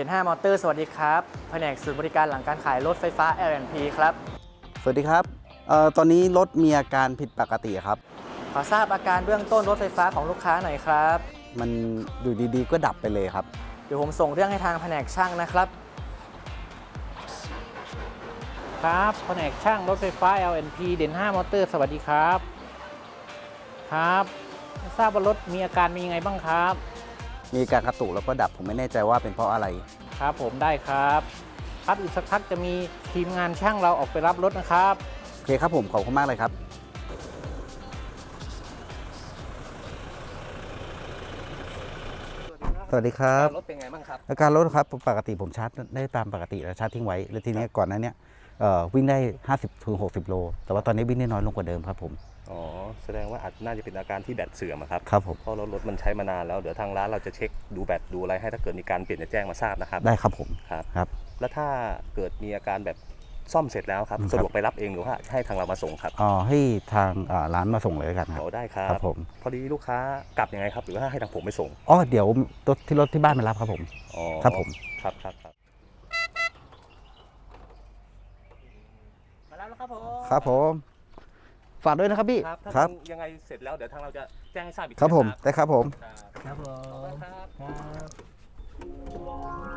ด่น5มอเตอร์สวัสดีครับแผนกศูนย์บริการหลังการขายรถไฟฟ้า L&P ครับ สวัสดีครับเอ่อตอนนี้รถมีอาการผิดปกติครับ ขอทราบอาการเบื้องต้นรถไฟฟ้าของลูกค้าหน่อยครับ มันอยู่ดีๆ ก็ดับไปเลยครับ เดี๋ยวผมส่งเรื่องให้ทางแผนกช่างนะครับ ครับแผนกช่างรถไฟฟ้า LNP เด่น5มอเตอร์สวัสดีครับ ครับไม่ทราบว่ารถมีอาการเป็นยังไงบ้างครับ มีการกระตุกแล้วก็ดับผมไม่แน่ใจว่าเป็นเพราะอะไร ครับผมได้ครับครับอีกสักพักจะมีทีมงานช่างเราออกไปรับรถนะครับโอเคครับผมขอบคุณมากเลยครับ สวัสดีครับ รถเป็นไงบ้างครับ อาการรถครับปกติผมชาร์จได้ตามปกติแล้วชาร์จทิ้งไว้ แล้วทีนี้ก่อนหนั้นเนี่ยเอ่อ วิ่งได้ 50ถึง60 โล แต่ว่าตอนนี้วิ่งได้น้อยลงกว่าเดิมครับผม อ๋อ แสดงว่าอาจน่าจะเป็นอาการที่แบตเสื่อมอะครับ ครับผม เพราะรถรถมันใช้มานานแล้ว เดี๋ยวทางร้านเราจะเช็คดูแบตดูอะไรให้ถ้าเกิดมีการเปลี่ยนจะแจ้งมาทราบนะครับ ได้ครับผม ครับ ครับ แล้วถ้าเกิดมีอาการแบบซ่อมเสร็จแล้วครับ อืมครับ สะดวกไปรับเองหรือว่าให้ทางเรามาส่งครับอ๋อให้ทางอ่าร้านมาส่งเลยแล้วกันครับ เอาได้ครับครับผม พอดีลูกค้ากลับยังไงครับ หรือว่าให้ทางผมไปส่ง อ๋อ เดี๋ยวรถที่รถที่บ้านมารับครับผม อ๋อ ครับผม ครับครับครับ มาแล้ว ครับผมครับผม ฝากด้วยนะครับพี่ ครับถ้าครับ ยังไงเสร็จแล้วเดี๋ยวทางเราจะแจ้งให้ทราบอีกครับผมนะได้ครับผม ครับผมครับ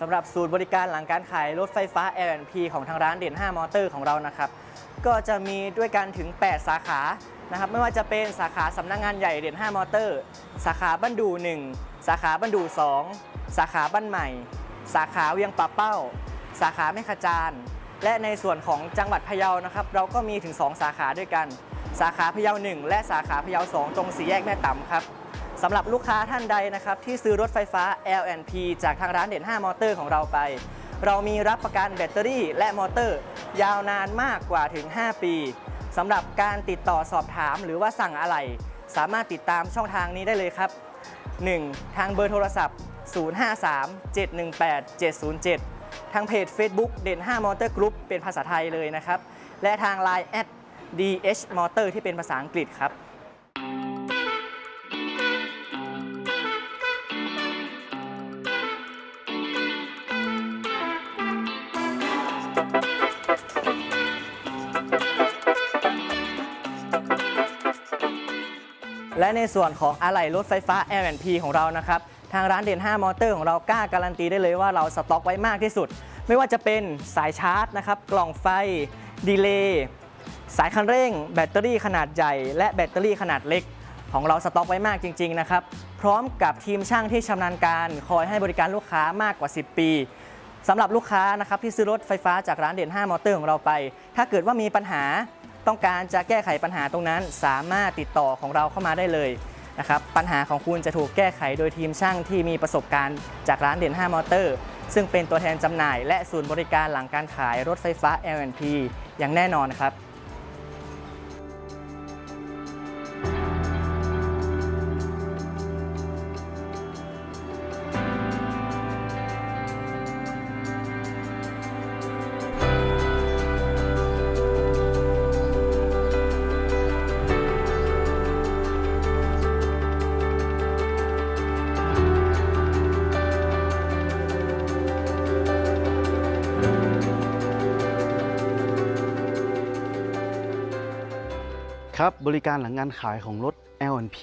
สำหรับศูนย์บริการหลังการขายรถไฟฟ้า L&P ของทางร้านเด่น 5 มอเตอร์ของเรานะครับ ก็จะมีด้วยกันถึง 8 สาขานะครับไม่ว่าจะเป็นสาขาสำนักงานใหญ่เด่น 5 มอเตอร์ สาขาบ้านดู 1 สาขาบ้านดู 2 สาขาบ้านใหม่ สาขาเวียงป่าเป้า สาขาแม่ขจานและในส่วนของจังหวัดพะเยานะครับ เราก็มีถึง 2 สาขาด้วยกัน สาขาพะเยา 1 และสาขาพะเยา 2 ตรงสี่แยกแม่ต่ำครับ สำหรับลูกค้าท่านใดนะครับที่ซื้อรถไฟฟ้า L&P จากทางร้านเด่น 5 มอเตอร์ของเราไป เรามีรับประกันแบตเตอรี่และมอเตอร์ ยาวนานมากกว่าถึง 5 ปีสำหรับการติดต่อสอบถามหรือว่าสั่งอะไร สามารถติดตามช่องทางนี้ได้เลยครับ 1. ทางเบอร์โทรศัพท์ 053-718-707 ทางเพจ Facebook เด่น 5 มอเตอร์กรุ๊ปเป็นภาษาไทยเลยนะครับ และทาง Line DH Motor ที่เป็นภาษาอังกฤษครับ และในส่วนของอะไหล่รถไฟฟ้า L&P ของเรานะครับทางร้านเด่น5มอเตอร์ของเรากล้าการันตีได้เลยว่าเราสต็อกไว้มากที่สุด ไม่ว่าจะเป็นสายชาร์จนะครับกล่องไฟดีเลย์สายคันเร่ง แบตเตอรี่ขนาดใหญ่ และแบตเตอรี่ขนาดเล็ก ของเราสต็อกไว้มากจริง ๆ นะครับ พร้อมกับทีมช่างที่ชำนาญการ คอยให้บริการลูกค้ามากกว่า 10 ปีสำหรับลูกค้านะครับที่ซื้อรถไฟฟ้าจากร้านเด่น 5 มอเตอร์ของเราไป ถ้าเกิดว่ามีปัญหา ต้องการจะแก้ไขปัญหาตรงนั้น สามารถติดต่อของเราเข้ามาได้เลยนะครับปัญหาของคุณจะถูกแก้ไขโดยทีมช่างที่มีประสบการณ์จากร้านเด่น 5 มอเตอร์ ซึ่งเป็นตัวแทนจำหน่าย และศูนย์บริการหลังการขายรถไฟฟ้า LNP อย่างแน่นอนครับ ครับบริการหลังงานขายของรถ L&P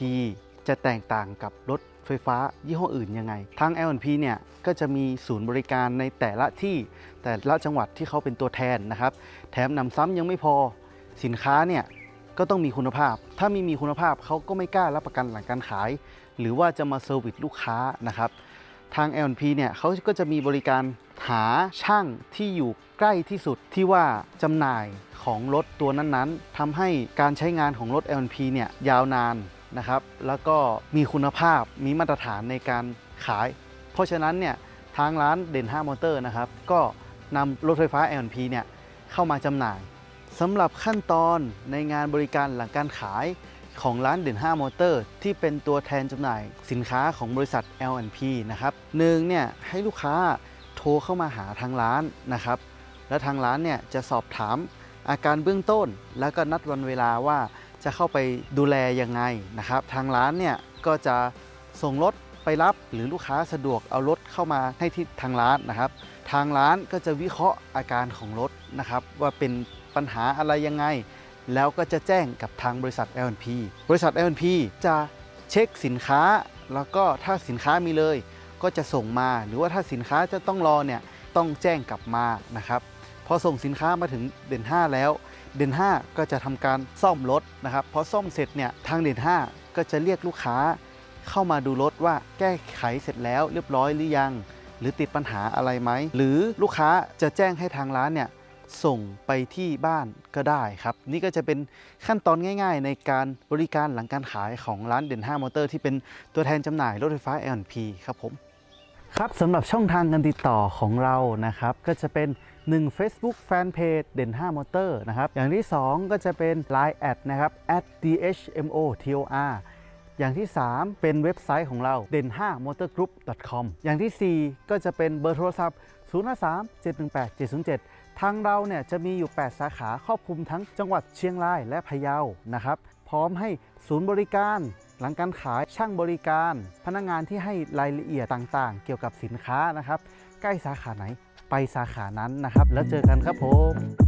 จะแตกต่างกับรถไฟฟ้ายี่ห้ออื่นยังไง ทาง L&P เนี่ยก็จะมีศูนย์บริการในแต่ละที่แต่ละจังหวัดที่เขาเป็นตัวแทนนะครับ แถมนำซ้ำยังไม่พอสินค้าเนี่ยก็ต้องมีคุณภาพ ถ้าไม่มีคุณภาพเขาก็ไม่กล้ารับประกันหลังการขาย หรือว่าจะมาเซอร์วิสลูกค้านะครับ ทาง L&P เนี่ยเขาก็จะมีบริการหาช่างที่อยู่ใกล้ที่สุดที่ว่าจำหน่ายของรถตัวนั้นๆทำให้การใช้งานของรถ L&P เนี่ยยาวนานนะครับ แล้วก็มีคุณภาพมีมาตรฐานในการขาย เพราะฉะนั้นเนี่ยทางร้านเด่น 5 มอเตอร์นะครับก็นำรถไฟฟ้า L&P เนี่ยเข้ามาจำหน่ายสำหรับขั้นตอนในงานบริการหลังการขาย ของร้านเด่น5มอเตอร์ที่เป็นตัวแทนจำหน่ายสินค้าของบริษัท L&P นะครับหนึ่งเนี่ยให้ลูกค้าโทรเข้ามาหาทางร้านนะครับ แล้วทางร้านเนี่ยจะสอบถามอาการเบื้องต้น แล้วก็นัดวันเวลาว่าจะเข้าไปดูแลยังไงนะครับ ทางร้านเนี่ยก็จะส่งรถไปรับหรือลูกค้าสะดวกเอารถเข้ามาให้ที่ทางร้านนะครับ ทางร้านก็จะวิเคราะห์อาการของรถนะครับ ว่าเป็นปัญหาอะไรยังไง แล้วก็จะแจ้งกับทางบริษัท L&P บริษัท L&P จะเช็คสินค้า แล้วก็ถ้าสินค้ามีเลย ก็จะส่งมาหรือว่าถ้าสินค้าจะต้องรอเนี่ยต้องแจ้งกลับมานะครับพอส่งสินค้ามาถึงเด่น 5 แล้ว เด่น 5 ก็จะทำการซ่อมรถนะครับพอซ่อมเสร็จเนี่ยทางเด่น 5 ก็จะเรียกลูกค้า เข้ามาดูรถว่าแก้ไขเสร็จแล้วเรียบร้อยหรือยัง หรือติดปัญหาอะไรไหมหรือลูกค้าจะแจ้งให้ทางร้านเนี่ย ส่งไปที่บ้านก็ได้ครับ นี่ก็จะเป็นขั้นตอนง่าย ๆ ในการบริการหลังการขายของร้านเด่น5มอเตอร์ที่เป็นตัวแทนจำหน่ายรถไฟฟ้า L&P ครับผม ครับสำหรับช่องทางการติดต่อของเรานะครับ ก็จะเป็น 1 Facebook Fanpage เด่น5 Motor นะครับ อย่างที่ 2 ก็จะเป็น Line แอดนะครับ @dhmotor อย่างที่ 3 เป็นเว็บไซต์ของเราเด่น5 motorgroup.com อย่างทีสี่ 4 ก็จะเป็นเบอร์โทรศัพท์ 053 718 707 ทางเราเนี่ยจะมีอยู่ 8 สาขาครอบคลุมทั้งจังหวัดเชียงรายและพะเยานะครับพร้อมให้ศูนย์บริการหลังการขายช่างบริการ พนักงานที่ให้รายละเอียดต่างๆ เกี่ยวกับสินค้านะครับ ใกล้สาขาไหนไปสาขานั้นนะครับ แล้วเจอกันครับผม